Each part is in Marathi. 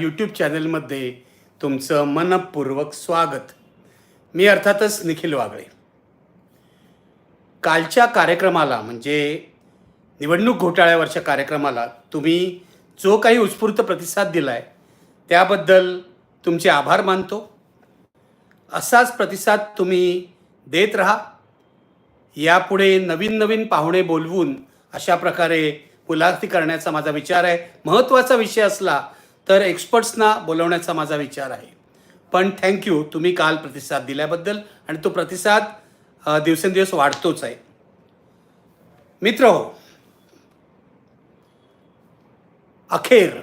यूट्यूब चॅनलमध्ये तुमचं मनपूर्वक स्वागत. मी अर्थातच निखिल वागळे. कालच्या कार्यक्रमाला म्हणजे निवडणूक घोटाळ्यावरच्या कार्यक्रमाला तुम्ही जो काही उत्स्फूर्त प्रतिसाद दिला आहे त्याबद्दल तुमचे आभार मानतो. असाच प्रतिसाद तुम्ही देत राहा. यापुढे नवीन नवीन पाहुणे बोलवून अशा प्रकारे मुलाखती करण्याचा माझा विचार आहे. महत्त्वाचा विषय असला तर एक्सपर्ट्सना बोलवण्याचा माझा विचार आहे. पण थँक्यू तुम्ही काल प्रतिसाद दिल्याबद्दल आणि तो प्रतिसाद दिवसेंदिवस वाढतोच आहे. मित्र हो अखेर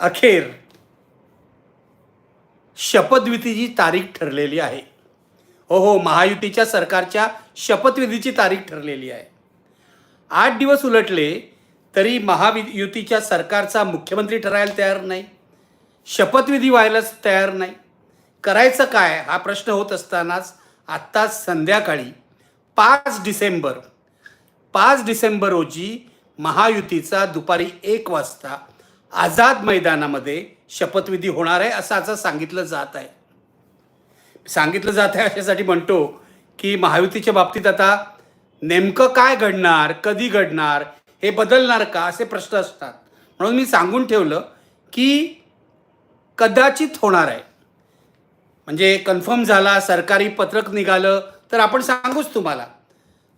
अखेर शपथविधीची तारीख ठरलेली आहे. हो हो महायुतीच्या सरकारच्या शपथविधीची तारीख ठरलेली आहे. आठ दिवस उलटले तरी महायुतीच्या सरकारचा मुख्यमंत्री ठरायला तयार नाही. शपथविधी व्हायलाच तयार नाही. करायचं काय? हा प्रश्न होत असतानाच आत्ता संध्याकाळी पाच डिसेंबर पाच डिसेंबर रोजी महायुतीचा दुपारी एक वाजता आझाद मैदानामध्ये शपथविधी होणार आहे असं आता सांगितलं जात आहे. सांगितलं जात आहे अशासाठी म्हणतो की महायुतीच्या बाबतीत आता नेमकं काय घडणार कधी घडणार हे बदलणार का? असे प्रश्न असतात. म्हणून मी सांगून ठेवलं की कदाचित होणार आहे. म्हणजे कन्फर्म झाला सरकारी पत्रक निघालं तर आपण सांगूच तुम्हाला.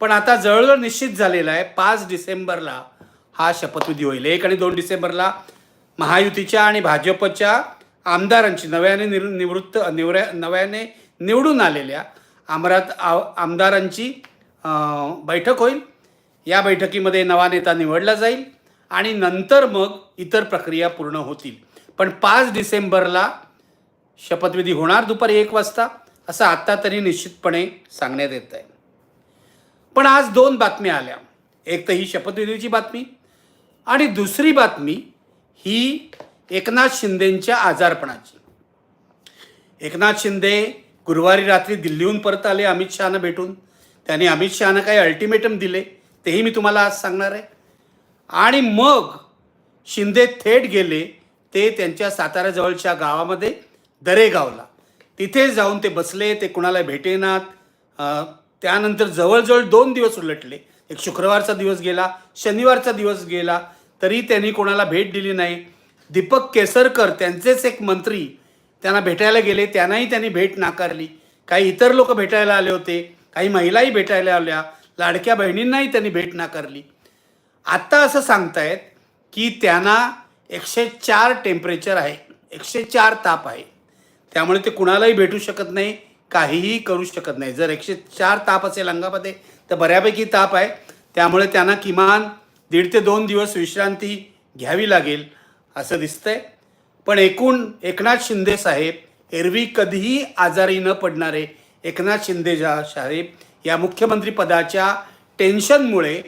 पण आता जवळजवळ निश्चित झालेला आहे. पाच डिसेंबरला हा शपथविधी होईल. एक आणि दोन डिसेंबरला महायुतीच्या आणि भाजपच्या आमदारांची नव्याने निर निवृत्त निवऱ्या नव्याने निवडून आलेल्या आमरात आमदारांची बैठक होईल. या बैठकीमध्ये नवा नेता निवडला जाईल आणि नंतर मग इतर प्रक्रिया पूर्ण होतील. पण पाच डिसेंबरला शपथविधी होणार दुपारी एक वाजता असं आत्ता तरी निश्चितपणे सांगण्यात येत आहे. पण आज दोन बातम्या आल्या. एक तर ही शपथविधीची बातमी आणि दुसरी बातमी ही एकनाथ शिंदेंच्या आजारपणाची. एकनाथ शिंदे गुरुवारी रात्री दिल्लीहून परत आले अमित शहानं भेटून. त्यांनी अमित शहानं काही अल्टिमेटम दिले. तेही मी तुम्हाला आज सांगणार आहे. आणि मग शिंदे थेट गेले ते त्यांच्या साताऱ्याजवळच्या गावामध्ये दरेगावला. तिथे जाऊन ते बसले ते कुणाला भेटेनात. त्यानंतर जवळजवळ दोन दिवस उलटले. एक शुक्रवारचा दिवस गेला शनिवारचा दिवस गेला तरी त्यांनी कोणाला भेट दिली नाही. दीपक केसरकर त्यांचेच एक मंत्री त्यांना भेटायला गेले. त्यांनाही त्यांनी भेट नाकारली. काही इतर लोक भेटायला आले होते काही महिलाही भेटायला आल्या. लाडक्या बहिणींनाही त्यांनी भेट नाकारली. आत्ता असं सांगतायत की त्यांना एकशे चार टेम्परेचर आहे एकशे चार ताप आहे. त्यामुळे ते कुणालाही भेटू शकत नाही काहीही करू शकत नाही. जर एकशे चार ताप असेल अंगामध्ये तर बऱ्यापैकी ताप आहे. त्यामुळे त्यांना किमान दीड ते दोन दिवस विश्रांती घ्यावी लागेल असं दिसतंय. पण एकूण एकनाथ शिंदे साहेब एरवी कधीही आजारी न पडणारे एकनाथ शिंदे जा साहेब या मुख्यमंत्रीपदाच्या टेन्शनमुळे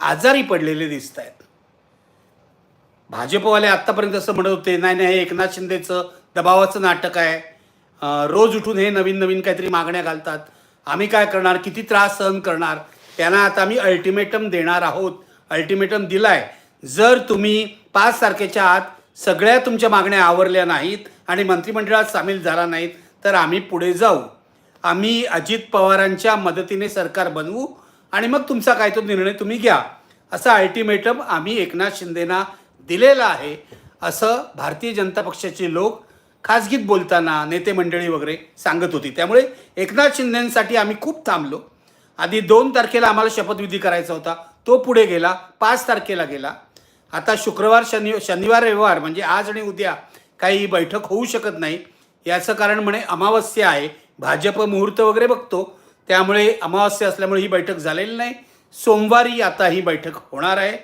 आजारी पडलेले दिसत आहेत भाजपवाले आत्तापर्यंत असं म्हणत होते नाही नाही हे एकनाथ शिंदेचं दबावाचं नाटक आहे. रोज उठून हे नवीन नवीन काहीतरी मागण्या घालतात. आम्ही काय करणार? किती त्रास सहन करणार? त्यांना आता आम्ही अल्टिमेटम देणार आहोत. अल्टिमेटम दिलाय. जर तुम्ही पाच तारखेच्या आत सगळ्या तुमच्या मागण्या आवरल्या नाहीत आणि मंत्रिमंडळात सामील झाला नाहीत तर आम्ही पुढे जाऊ. आम्ही अजित पवारांच्या मदतीने सरकार बनवू आणि मग तुमचा काय तो निर्णय तुम्ही घ्या. असा अल्टिमेटम आम्ही एकनाथ शिंदेना दिलेला आहे. असं भारतीय जनता पक्षाचे लोक खासगीत बोलताना नेते मंडळी वगैरे सांगत होती. त्यामुळे एकनाथ शिंदेसाठी आम्ही खूप थांबलो. आधी दोन तारखेला आम्हाला शपथविधी करायचा होता. तो पुढे गेला. पाच तारखेला गेला. आता शुक्रवार शनि शनिवार रविवार म्हणजे आज आणि उद्या काही बैठक होऊ शकत नाही. याचं कारण म्हणे अमावस्या आहे. भाजप मुहूर्त वगैरे बघतो त्यामुळे अमावास्या असल्यामुळे ही बैठक झालेली नाही. सोमवारी आता ही बैठक होणार आहे.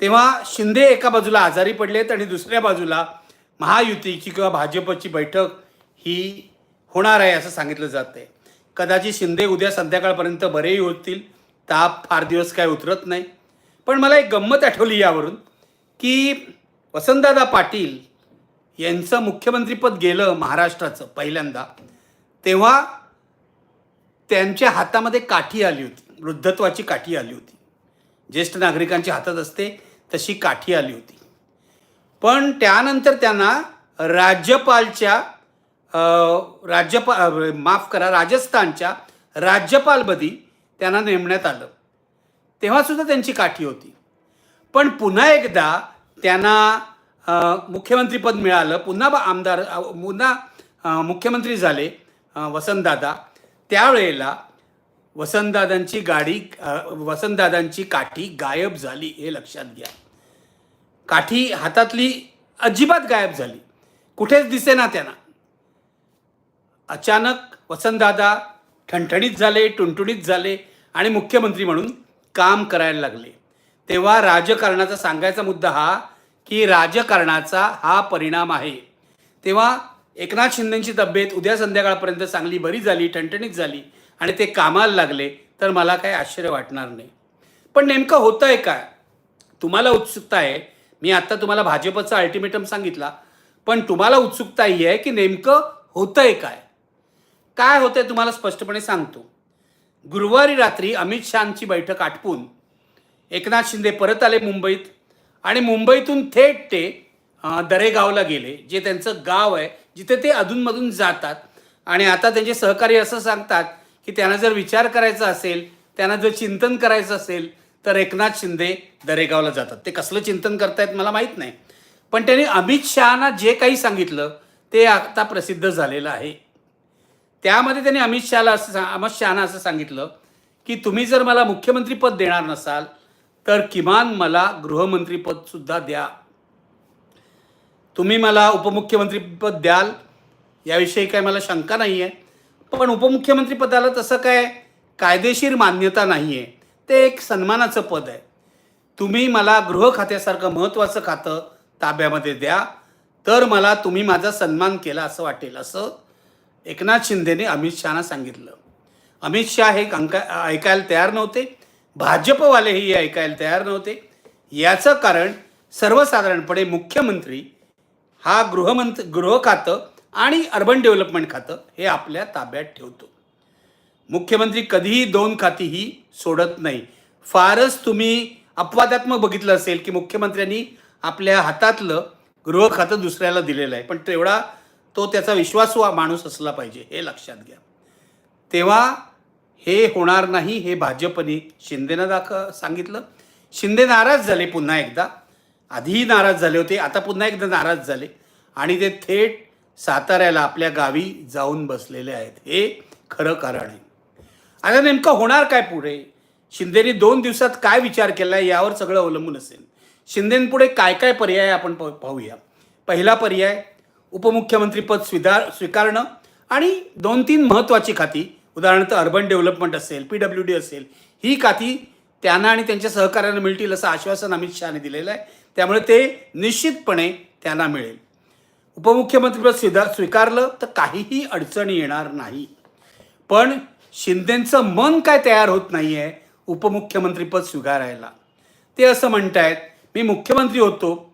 तेव्हा शिंदे एका बाजूला आजारी पडलेत आणि दुसऱ्या बाजूला महायुतीची किंवा भाजपची बैठक ही होणार आहे असं सांगितलं जातं आहे कदाचित शिंदे उद्या संध्याकाळपर्यंत बरेही होतील ताप फार दिवस काय उतरत नाही. पण मला एक गंमत आठवली यावरून की वसंतदादा पाटील यांचं मुख्यमंत्रीपद गेलं महाराष्ट्राचं पहिल्यांदा. तेव्हा त्यांच्या हातामध्ये काठी आली होती. वृद्धत्वाची काठी आली होती. ज्येष्ठ नागरिकांच्या हातात असते तशी काठी आली होती. पण त्यानंतर त्यांना राज्यपालच्या राज्यपाल माफ करा राजस्थानच्या राज्यपालपदी त्यांना नेमण्यात आलं. तेव्हासुद्धा त्यांची काठी होती. पण पुन्हा एकदा त्यांना मुख्यमंत्रीपद मिळालं. पुन्हा आमदार पुन्हा मुख्यमंत्री झाले. वसंतदादा. त्यावेळेला वसंतदादांची गाडी वसंतदादांची काठी गायब झाली हे लक्षात घ्या. काठी हातातली अजिबात गायब झाली. कुठेच दिसेना त्यांना. अचानक वसंतदादा ठणठणीत झाले टुणटुणीत झाले आणि मुख्यमंत्री म्हणून काम करायला लागले. तेव्हा राजकारणाचा सांगायचा मुद्दा हा की राजकारणाचा हा परिणाम आहे. तेव्हा एकनाथ शिंदेची तब्येत उद्या संध्याकाळपर्यंत चांगली बरी झाली ठणठणीत झाली आणि ते कामाला लागले तर मला काही आश्चर्य वाटणार नाही. पण नेमकं होतं आहे काय? तुम्हाला उत्सुकता आहे. मी आत्ता तुम्हाला भाजपचा अल्टिमेटम सांगितला. पण तुम्हाला उत्सुकता ही आहे की नेमकं होतंय काय? काय होतंय तुम्हाला स्पष्टपणे सांगतो. गुरुवारी रात्री अमित शहाची बैठक आटपून एकनाथ शिंदे परत आले मुंबईत आणि मुंबईतून थेट ते दरेगावला गेले जे त्यांचं गाव आहे. जिथे ते अधूनमधून जातात. आणि आता त्यांचे सहकारी असं सांगतात की त्यांना जर विचार करायचा असेल त्यांना जर चिंतन करायचं असेल तर एकनाथ शिंदे दरेगावला जातात. ते कसलं चिंतन करतायत मला माहीत नाही. पण त्यांनी अमित शहाना जे काही सांगितलं ते आता प्रसिद्ध झालेलं आहे. त्यामध्ये त्यांनी अमित शहाला असं सा- अमित शहाना असं सांगितलं की तुम्ही जर मला मुख्यमंत्रीपद देणार नसाल तर किमान मला गृहमंत्रीपदसुद्धा द्या. तुम्ही मला उपमुख्यमंत्रीपद द्याल याविषयी काय मला शंका नाही आहे पण उपमुख्यमंत्रीपदाला तसं काय कायदेशीर मान्यता नाही आहे ते एक सन्मानाचं पद आहे. तुम्ही मला गृह खात्यासारखं महत्त्वाचं खातं ताब्यामध्ये द्या तर मला तुम्ही माझा सन्मान केला असं वाटेल असं एकनाथ शिंदेने अमित शहाना सांगितलं. अमित शहा हे अंका ऐकायला तयार नव्हते. भाजपवालेही ऐकायला तयार नव्हते. याचं कारण सर्वसाधारणपणे मुख्यमंत्री हा गृहमंत गृह खातं आणि अर्बन डेव्हलपमेंट खातं हे आपल्या ताब्यात ठेवतो. मुख्यमंत्री कधीही दोन खातीही सोडत नाही. फारच तुम्ही अपवादात्मक बघितलं असेल की मुख्यमंत्र्यांनी आपल्या हातातलं गृह खातं दुसऱ्याला दिलेलं आहे. पण तेवढा तो त्याचा विश्वासू माणूस असला पाहिजे हे लक्षात घ्या. तेव्हा हे होणार नाही हे भाजपने शिंदेनं दाख सांगितलं. शिंदे नाराज झाले पुन्हा एकदा. आधीही नाराज झाले होते आता पुन्हा एकदा नाराज झाले. आणि ते थेट साताऱ्याला आपल्या गावी जाऊन बसलेले आहेत. हे खरं कारण आहे. आता नेमकं होणार काय पुढे? शिंदेनी दोन दिवसात काय विचार केला आहे यावर सगळं अवलंबून असेल. शिंदेपुढे काय काय पर्याय आपण प- पाहूया. पहिला पर्याय उपमुख्यमंत्रीपद स्वीकार स्वीकारणं आणि दोन तीन महत्त्वाची खाती उदाहरणार्थ अर्बन डेव्हलपमेंट असेल पी डब्ल्यू डी असेल ही खाती त्यांना आणि त्यांच्या सहकार्यांना मिळतील असं आश्वासन अमित शहाने दिलेलं आहे. त्यामुळे ते निश्चितपणे त्यांना मिळेल. उपमुख्यमंत्रीपद स्वीदा स्वीकारलं तर काहीही अडचणी येणार नाही. पण शिंदेंचं मन काय तयार होत नाही आहे उपमुख्यमंत्रीपद स्वीकारायला. ते असं म्हणतायत मी मुख्यमंत्री होतो.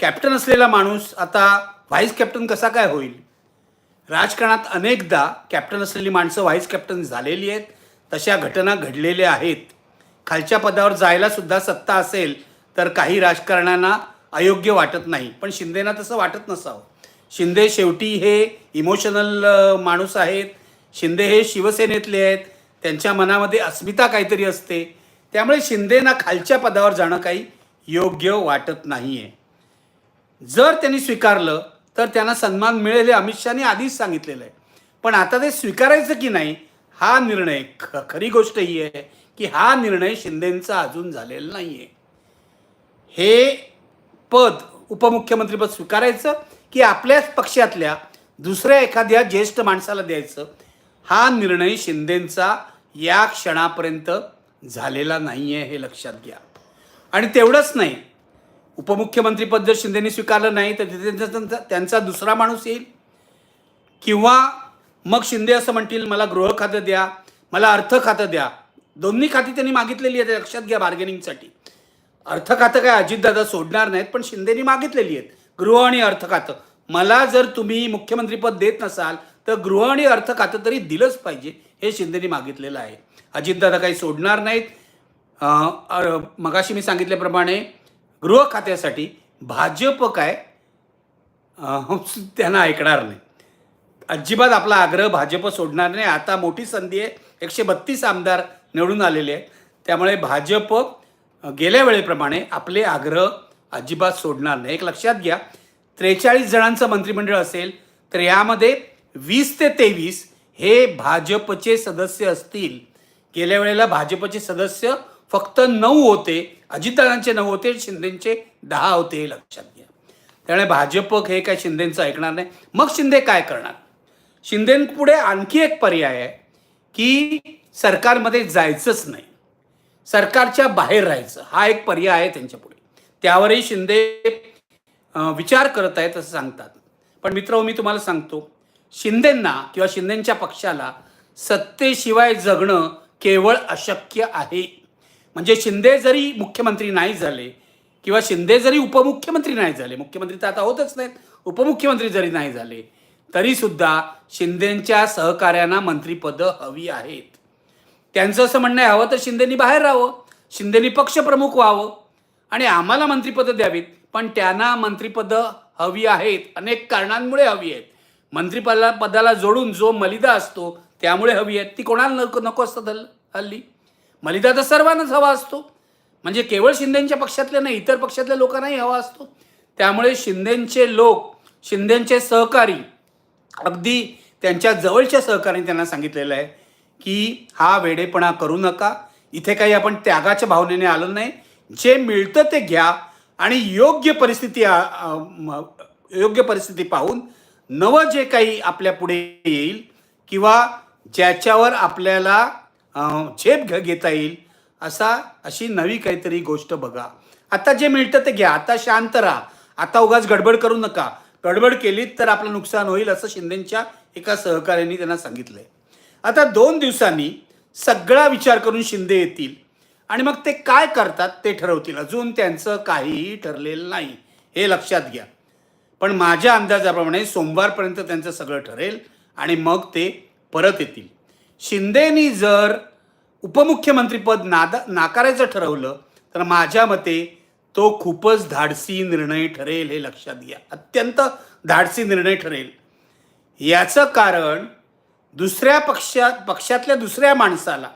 कॅप्टन असलेला माणूस आता व्हाईस कॅप्टन कसा काय होईल? राजकारणात अनेकदा कॅप्टन असलेली माणसं व्हाईस कॅप्टन झालेली आहेत. तशा घटना घडलेल्या आहेत. खालच्या पदावर जायला सुद्धा सत्ता असेल तर काही राजकारण्यांना अयोग्य वाटत नाही. पण शिंदेना तसं वाटत नसावं. शिंदे शेवटी हे इमोशनल माणूस आहेत. शिंदे हे शिवसेनेतले आहेत. त्यांच्या मनामध्ये अस्मिता काहीतरी असते. त्यामुळे शिंदेना खालच्या पदावर जाणं काही योग्य वाटत नाही आहे जर त्यांनी स्वीकारलं तर त्यांना सन्मान मिळेल हे अमित शहाने आधीच सांगितलेलं आहे. पण आता ते स्वीकारायचं की नाही हा निर्णय ख खरी गोष्ट ही आहे की हा निर्णय शिंदेंचा अजून झालेला नाही आहे हे पद उपमुख्यमंत्रीपद स्वीकारायचं की आपल्याच पक्षातल्या दुसऱ्या एखाद्या ज्येष्ठ माणसाला द्यायचं हा निर्णय शिंदेंचा या क्षणापर्यंत झालेला नाही आहे हे लक्षात घ्या. आणि तेवढंच नाही उपमुख्यमंत्रीपद जर शिंदेनी स्वीकारलं नाही तर तिथे त्यांचा त्यांचा दुसरा माणूस येईल. किंवा मग शिंदे असं म्हणतील मला गृह खातं द्या मला अर्थ खातं द्या. दोन्ही खाती त्यांनी मागितलेली आहे लक्षात घ्या बार्गेनिंगसाठी अर्थ खातं काय अजितदादा सोडणार नाहीत पण शिंदेनी मागितलेली आहेत. गृह आणि अर्थ खातं मला जर तुम्ही मुख्यमंत्रीपद देत नसाल तर गृह आणि अर्थ खातं तरी दिलंच पाहिजे हे शिंदेनी मागितलेलं आहे. अजितदादा काही सोडणार नाहीत. मगाशी मी सांगितल्याप्रमाणे गृह खात्यासाठी भाजप काय? त्यांना ऐकणार नाही. अजिबात आपला आग्रह भाजप सोडणार नाही. आता मोठी संधी आहे. एकशे बत्तीस आमदार निवडून आलेले आहेत. त्यामुळे भाजप गेल्या वेळेप्रमाणे आपले आग्रह अजिबात सोडणार नाही. एक लक्षात घ्या त्रेचाळीस जणांचं मंत्रिमंडळ असेल तर यामध्ये वीस ते तेवीस हे भाजपचे सदस्य असतील. गेल्या वेळेला भाजपचे सदस्य फक्त नऊ होते अजितदादांचे नऊ होते शिंदेचे दहा होते हे लक्षात घ्या. त्यामुळे भाजप हे काय शिंदेचं ऐकणार नाही. मग शिंदे काय करणार? शिंदेपुढे आणखी एक पर्याय आहे की सरकारमध्ये जायचंच नाही. सरकारच्या बाहेर राहायचं. हा एक पर्याय आहे त्यांच्यापुढे. त्यावरही शिंदे विचार करत आहेत असं सांगतात. पण मित्र मी तुम्हाला सांगतो शिंदेंना किंवा शिंदेंच्या पक्षाला सत्तेशिवाय जगणं केवळ अशक्य आहे. म्हणजे शिंदे जरी मुख्यमंत्री नाही झाले किंवा शिंदे जरी उपमुख्यमंत्री नाही झाले मुख्यमंत्री तर आता होतच नाहीत उपमुख्यमंत्री जरी नाही झाले तरीसुद्धा शिंदेंच्या सहकार्यांना मंत्रिपदं हवी आहेत. त्यांचं असं म्हणणं आहे हवं तर शिंदेनी बाहेर राहावं शिंदेनी पक्षप्रमुख व्हावं. आणि आम्हाला मंत्रिपदं द्यावीत पण त्यांना मंत्रिपदं हवी आहेत अनेक कारणांमुळे हवी आहेत. मंत्रिपदा पदाला जोडून जो मलिदा असतो त्यामुळे हवी आहेत. ती कोणाला नको नको असतात हल्ल- हल्ली. मलिदा तर सर्वांनाच हवा असतो. म्हणजे केवळ शिंदेच्या पक्षातले नाही इतर पक्षातल्या लोकांनाही हवा असतो. त्यामुळे शिंदेचे लोक शिंदेचे सहकारी अगदी त्यांच्या जवळच्या सहकार्याने त्यांना सांगितलेलं आहे. की हा वेडेपणा करू नका. इथे काही आपण त्यागाच्या भावनेने आलो नाही. जे मिळतं ते घ्या आणि योग्य परिस्थिती योग्य परिस्थिती पाहून नवं जे काही आपल्या पुढे येईल किंवा ज्याच्यावर आपल्याला झेप घ घेता येईल असा अशी नवी काहीतरी गोष्ट बघा. आता जे मिळतं ते घ्या. आता शांत राहा. आता उगाच गडबड करू नका. गडबड केलीत तर आपलं नुकसान होईल असं शिंदेच्या एका सहकार्याने त्यांना सांगितलंय. आता दोन दिवसांनी सगळा विचार करून शिंदे येतील. आणि मग ते काय करतात ते ठरवतील. अजून त्यांचं काहीही ठरलेलं नाही. हे लक्षात घ्या. पण माझ्या अंदाजाप्रमाणे सोमवारपर्यंत त्यांचं सगळं ठरेल आणि मग ते परत येतील. शिंदेनी जर उपमुख्यमंत्रीपद नादा नाकारायचं ठरवलं तर माझ्या मते तो खूपच धाडसी निर्णय ठरेल हे लक्षात घ्या. अत्यंत धाडसी निर्णय ठरेल. याचं कारण दुसऱ्या पक्षात पक्षातल्या दुसऱ्या माणसाला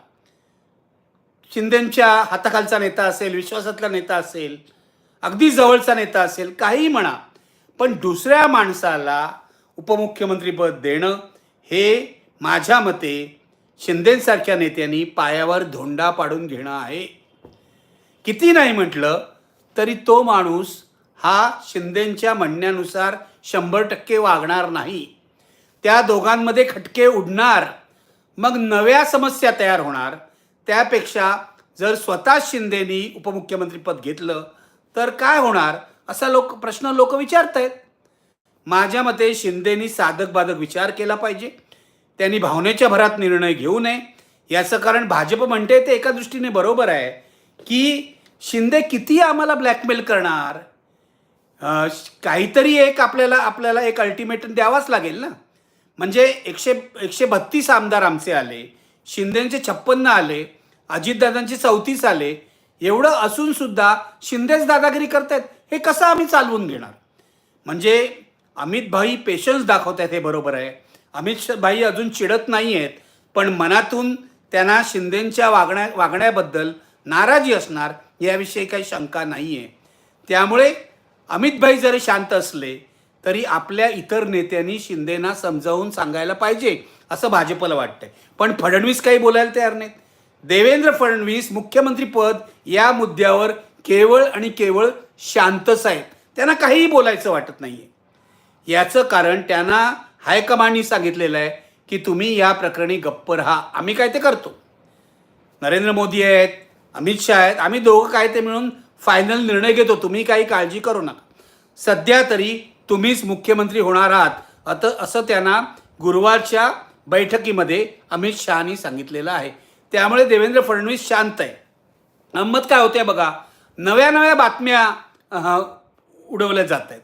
शिंदेच्या हाताखालचा नेता असेल विश्वासातला नेता असेल अगदी जवळचा नेता असेल काहीही म्हणा पण दुसऱ्या माणसाला उपमुख्यमंत्रीपद देणं हे माझ्या मते शिंदेसारख्या नेत्यांनी पायावर धोंडा पाडून घेणं आहे. किती नाही म्हटलं तरी तो माणूस हा शिंदेच्या म्हणण्यानुसार शंभर टक्के वागणार नाही. त्या दोघांमध्ये खटके उडणार मग नव्या समस्या तयार होणार. त्यापेक्षा जर स्वतः शिंदेनी उपमुख्यमंत्रीपद घेतलं तर काय होणार असा लोक प्रश्न लोक विचारत आहेत माझ्या मते शिंदेनी साधक बाधक विचार केला पाहिजे. त्यांनी भावनेच्या भरात निर्णय घेऊ नये. याचं कारण भाजप म्हणते ते एका दृष्टीने बरोबर आहे की शिंदे किती आम्हाला ब्लॅकमेल करणार? काहीतरी एक आपल्याला आपल्याला एक अल्टिमेटम द्यावाच लागेल ना? म्हणजे एकशे एकशे बत्तीस आमदार आमचे आले शिंदेचे छप्पन्न आले अजितदादांचे चौतीस आले एवढं असून सुद्धा शिंदेच दादागिरी करतायत हे कसं आम्ही चालवून घेणार? म्हणजे अमित भाई पेशन्स दाखवत आहेत हे बरोबर आहे. अमित भाई अजून चिडत नाही आहेत पण मनातून त्यांना शिंदेच्या वागण्या वागण्याबद्दल नाराजी असणार याविषयी काही शंका नाही आहे त्यामुळे अमित भाई जरी शांत असले तरी आपल्या इतर नेत्यांनी शिंदेना समजावून सांगायला पाहिजे असं भाजपला वाटतंय. पण फडणवीस काही बोलायला तयार नाहीत. देवेंद्र फडणवीस मुख्यमंत्रीपद या मुद्द्यावर केवळ आणि केवळ शांतच आहेत त्यांना काहीही बोलायचं वाटत नाही आहे याचं कारण त्यांना हायकमांडनी सांगितलेलं आहे की तुम्ही या प्रकरणी गप्प राहा. आम्ही काय ते करतो. नरेंद्र मोदी आहेत अमित शहा आहेत आम्ही दोघं काय ते मिळून फायनल निर्णय घेतो. तुम्ही काही काळजी करू नका. सध्या तरी तुम्हीच मुख्यमंत्री होणार आहात. अत असं त्यांना गुरुवारच्या बैठकीमध्ये अमित शहानी सांगितलेलं आहे. त्यामुळे देवेंद्र फडणवीस शांत आहे. गंमत काय होते बघा नव्या नव्या बातम्या उडवल्या जात आहेत.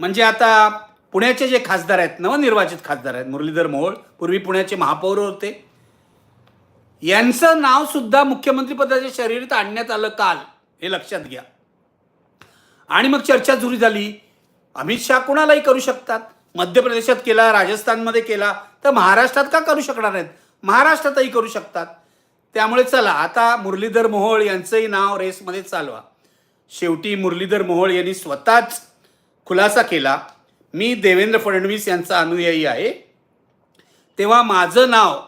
म्हणजे आता पुण्याचे जे खासदार आहेत नवनिर्वाचित खासदार आहेत मुरलीधर मोहोळ पूर्वी पुण्याचे महापौर होते. यांचं नावसुद्धा मुख्यमंत्रीपदाच्या शरीरात आणण्यात आलं काल हे लक्षात घ्या. आणि मग चर्चा सुरू झाली. अमित शहा कुणालाही करू शकतात? मध्य प्रदेशात केला राजस्थानमध्ये केला तर महाराष्ट्रात का करू शकणार आहेत महाराष्ट्रातही करू शकतात. त्यामुळे चला आता मुरलीधर मोहोळ यांचंही नाव रेसमध्ये चालवा. शेवटी मुरलीधर मोहोळ यांनी स्वतःच खुलासा केला. मी देवेंद्र फडणवीस यांचा अनुयायी आहे. तेव्हा माझं नाव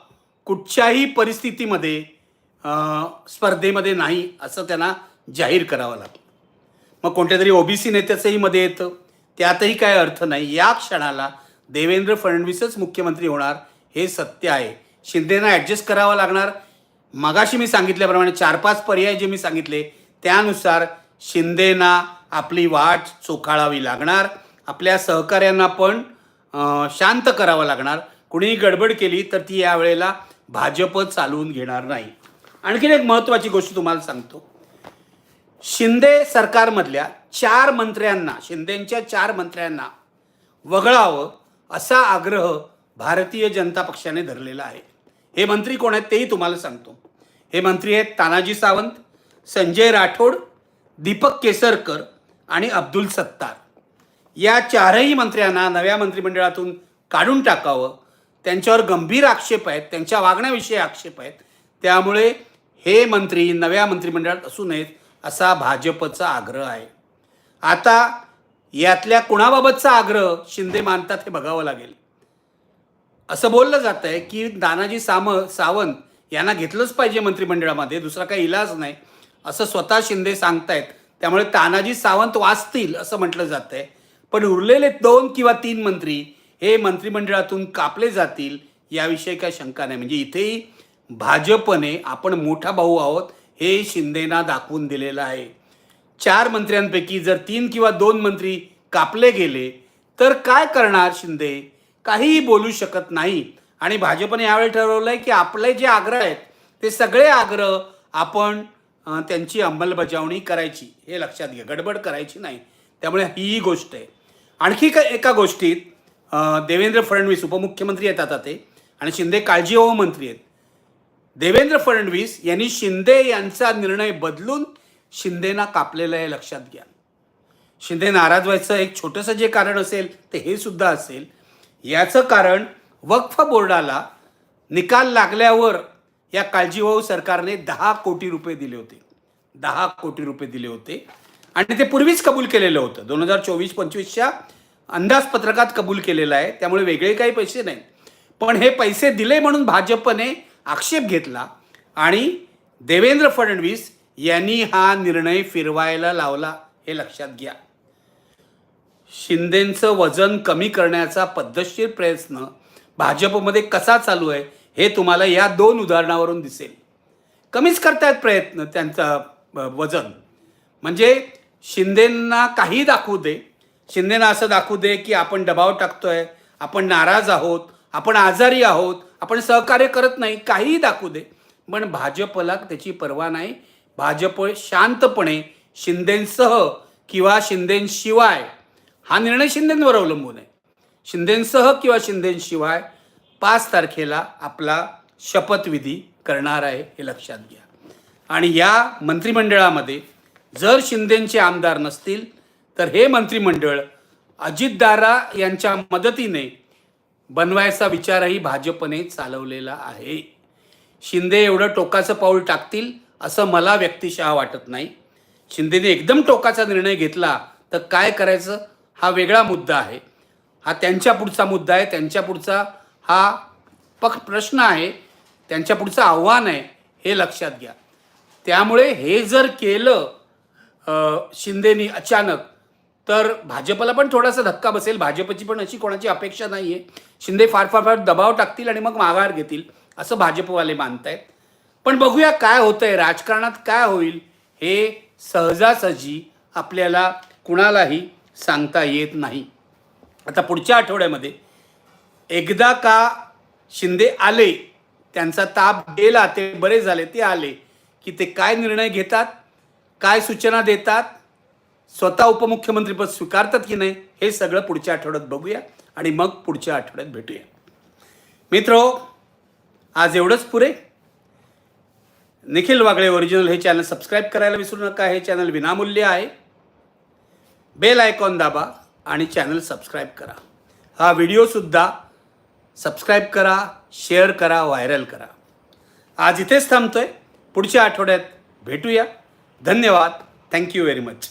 कुठच्याही परिस्थितीमध्ये स्पर्धेमध्ये नाही असं त्यांना जाहीर करावं लागलं मग कोणत्या तरी ओबीसी नेत्याचंही मध्ये येतं. त्यातही काय अर्थ नाही. या क्षणाला देवेंद्र फडणवीसच मुख्यमंत्री होणार हे सत्य आहे. शिंदेना ॲडजस्ट करावं लागणार. मगाशी मी सांगितल्याप्रमाणे चार पाच पर्याय जे मी सांगितले त्यानुसार शिंदेना आपली वाट चोखाळावी लागणार. आपल्या सहकाऱ्यांना पण शांत करावं लागणार. कुणीही गडबड केली तर ती यावेळेला भाजप चालवून घेणार नाही. आणखीन एक महत्त्वाची गोष्ट तुम्हाला सांगतो. शिंदे सरकारमधल्या चार मंत्र्यांना शिंदेच्या चार मंत्र्यांना वगळावं असा आग्रह भारतीय जनता पक्षाने धरलेला आहे. हे मंत्री कोण आहेत तेही तुम्हाला सांगतो. हे मंत्री आहेत तानाजी सावंत संजय राठोड दीपक केसरकर आणि अब्दुल सत्तार. या चारही मंत्र्यांना नव्या मंत्रिमंडळातून काढून टाकावं. त्यांच्यावर गंभीर आक्षेप आहेत त्यांच्या वागण्याविषयी आक्षेप आहेत. त्यामुळे हे मंत्री नव्या मंत्रिमंडळात असू नयेत असा भाजपचा आग्रह आहे. आता यातल्या कुणाबाबतचा आग्रह शिंदे मानतात हे बघावं लागेल. असं बोललं जात आहे की दानाजी साम सावंत यांना घेतलंच पाहिजे मंत्रिमंडळामध्ये दुसरा काही इलाज नाही. असं स्वतः शिंदे सांगतायत. त्यामुळे तानाजी सावंत वाचतील असं म्हटलं जात आहे पण उरलेले दोन किंवा तीन मंत्री हे मंत्रिमंडळातून कापले जातील याविषयी काही शंका नाही. म्हणजे इथेही भाजपने आपण मोठा भाऊ आहोत हे शिंदेना दाखवून दिलेलं आहे. चार मंत्र्यांपैकी जर तीन किंवा दोन मंत्री कापले गेले तर काय करणार शिंदे? काहीही बोलू शकत नाही. आणि भाजपने यावेळी ठरवलं आहे की आपले जे आग्रह आहेत ते सगळे आग्रह आपण त्यांची अंमलबजावणी करायची. हे लक्षात घ्या. गडबड करायची नाही. त्यामुळे ही गोष्ट आहे. आणखी का एका गोष्टीत देवेंद्र फडणवीस उपमुख्यमंत्री आहेत आता ते आणि शिंदे काळजी मंत्री आहेत. देवेंद्र फडणवीस यांनी शिंदे यांचा निर्णय बदलून शिंदेना कापलेलं आहे लक्षात घ्या. शिंदे नाराज व्हायचं एक छोटंसं जे कारण असेल ते हे सुद्धा असेल. याचं कारण वक्फ बोर्डाला निकाल लागल्यावर या काळजीभाऊ सरकारने दहा कोटी रुपये दिले होते. दहा कोटी रुपये दिले होते. आणि ते पूर्वीच कबूल केलेलं होतं. दोन हजार चोवीस पंचवीसच्या अंदाजपत्रकात कबूल केलेलं आहे. त्यामुळे वेगळे काही पैसे नाहीत. पण हे पैसे दिले म्हणून भाजपने आक्षेप घेतला आणि देवेंद्र फडणवीस यांनी हा निर्णय फिरवायला लावला हे लक्षात घ्या. शिंदेचं वजन कमी करण्याचा पद्धतशीर प्रयत्न भाजपमध्ये कसा चालू आहे हे तुम्हाला या दोन उदाहरणावरून दिसेल. कमीच करतायत प्रयत्न त्यांचा वजन. म्हणजे शिंदेंना काही दाखवू दे. शिंदेना असं दाखवू दे की आपण दबाव टाकतोय आपण नाराज आहोत आपण आजारी आहोत आपण सहकार्य करत नाही काहीही दाखवू दे. पण भाजपला त्याची पर्वा नाही. भाजप शांतपणे शिंदेंसह किंवा शिंदेंशिवाय हा निर्णय शिंदेंवर अवलंबून आहे. शिंदेंसह किंवा शिंदेंशिवाय पाच तारखेला आपला शपथविधी करणार आहे हे लक्षात घ्या. आणि या मंत्रिमंडळामध्ये जर शिंदेंचे आमदार नसतील तर हे मंत्रिमंडळ अजितदारा यांच्या मदतीने बनवायचा विचारही भाजपने चालवलेला आहे. शिंदे एवढं टोकाचं पाऊल टाकतील असं मला व्यक्तिशः वाटत नाही. शिंदेने एकदम टोकाचा निर्णय घेतला तर काय करायचं? हा वेगळा मुद्दा आहे. हा त्यांच्या पुढचा मुद्दा आहे. त्यांच्या पुढचा हा पक प्रश्न आहे. त्यांच्या पुढचं आव्हान आहे हे लक्षात घ्या. त्यामुळे हे जर केलं शिंदेनी अचानक तर भाजपला पण थोडासा धक्का बसेल. भाजपची पण अशी कोणाची अपेक्षा नाही आहे शिंदे फार फार फार दबाव टाकतील आणि मग माघार घेतील असं भाजपवाले मानतायत. पण बघूया काय होतंय राजकारणात काय होईल हे सहजासहजी आपल्याला कुणालाही सांगता येत नाही. आता पुढच्या आठवड्यामध्ये एकदा का शिंदे आले त्यांचा ताप गेला ते बरे झाले ते आले की ते काय निर्णय घेतात काय सूचना देतात स्वतः उपमुख्यमंत्रीपद स्वीकारतात की नाही हे सगळं पुढच्या आठवड्यात बघूया आणि मग पुढच्या आठवड्यात भेटूया. मित्रो आज एवढंच पुरे. निखिल वागळे ओरिजिनल हे चॅनल सबस्क्राईब करायला विसरू नका. हे चॅनल विनामूल्य आहे. बेल आयकॉन दाबा आणि चॅनल सबस्क्राईब करा. हा व्हिडिओसुद्धा सबस्क्राईब करा शेअर करा व्हायरल करा. आज इथेच थांबतो आहे पुढच्या आठवड्यात भेटूया. धन्यवाद. Thank you very much